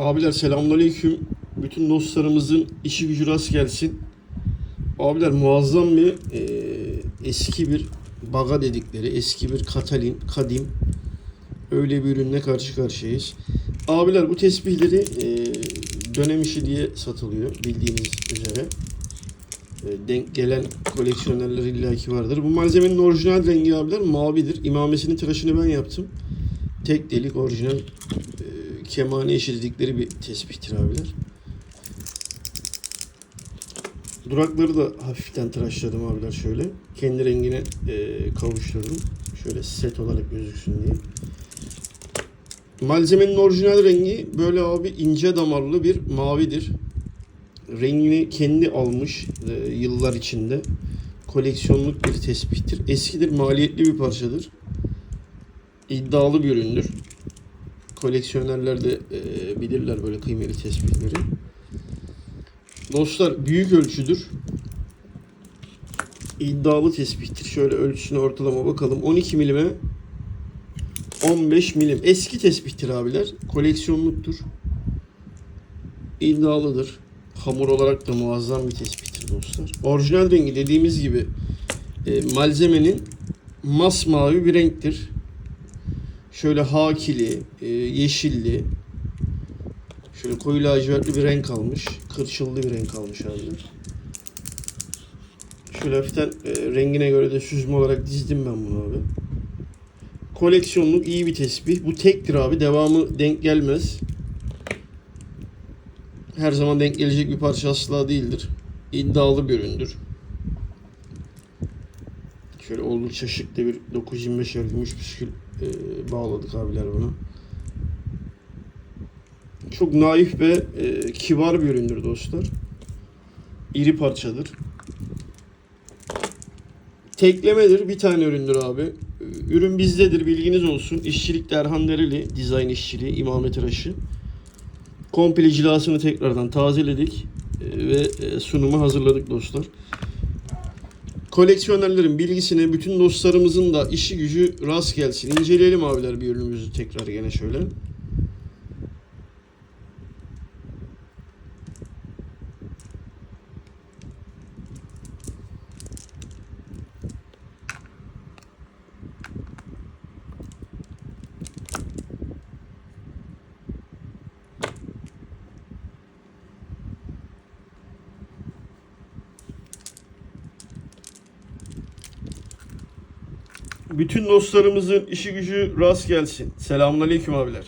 Abiler selamünaleyküm. Bütün dostlarımızın işi gücü rast gelsin. Abiler muazzam bir e, eski bir baga dedikleri eski bir katalin, kadim öyle bir ürünle karşı karşıyayız. Abiler bu tesbihleri e, dönem işi diye satılıyor bildiğiniz üzere. E, denk gelen koleksiyonerler illaki vardır. Bu malzemenin orijinal rengi abiler mavidir. İmamesinin tıraşını ben yaptım. Tek delik orijinal e, kemane işledikleri bir tespihtir abiler. Durakları da hafiften tıraşladım abiler şöyle. Kendi rengine e, kavuşturdum. Şöyle set olarak gözüksün diye. Malzemenin orijinal rengi böyle abi ince damarlı bir mavidir. Rengini kendi almış e, yıllar içinde. Koleksiyonluk bir tespihtir. Eskidir, maliyetli bir parçadır. İddialı bir üründür. Koleksiyonerler de e, bilirler böyle kıymetli tespihleri. Dostlar büyük ölçüdür. İddialı tespihtir. Şöyle ölçüsüne ortalama bakalım. 12 milime 15 milim. Eski tespihtir abiler. Koleksiyonluktur. İddialıdır. Hamur olarak da muazzam bir tespihtir dostlar. Orijinal rengi dediğimiz gibi e, malzemenin masmavi bir renktir. Şöyle hakili, e, yeşilli, şöyle koyu lacivertli bir renk almış. Kırçıllı bir renk almış abi. Şöyle hafiften e, rengine göre de süzme olarak dizdim ben bunu abi. Koleksiyonluk iyi bir tesbih. Bu tektir abi. Devamı denk gelmez. Her zaman denk gelecek bir parça asla değildir. İddialı bir üründür. Şöyle oldukça şık bir 925 er gümüş püskül e, bağladık abiler buna. Çok naif ve e, kibar bir üründür dostlar. İri parçadır. Teklemedir. Bir tane üründür abi. Ürün bizdedir bilginiz olsun. İşçilik Erhan Dereli. Dizayn işçiliği. imame tıraşı. Komple cilasını tekrardan tazeledik. e, Ve e, sunumu hazırladık dostlar. Koleksiyonerlerin bilgisine bütün dostlarımızın da işi gücü rast gelsin. İnceleyelim abiler bir ürünümüzü tekrar gene şöyle. Bütün dostlarımızın işi gücü rast gelsin. Selamünaleyküm abiler.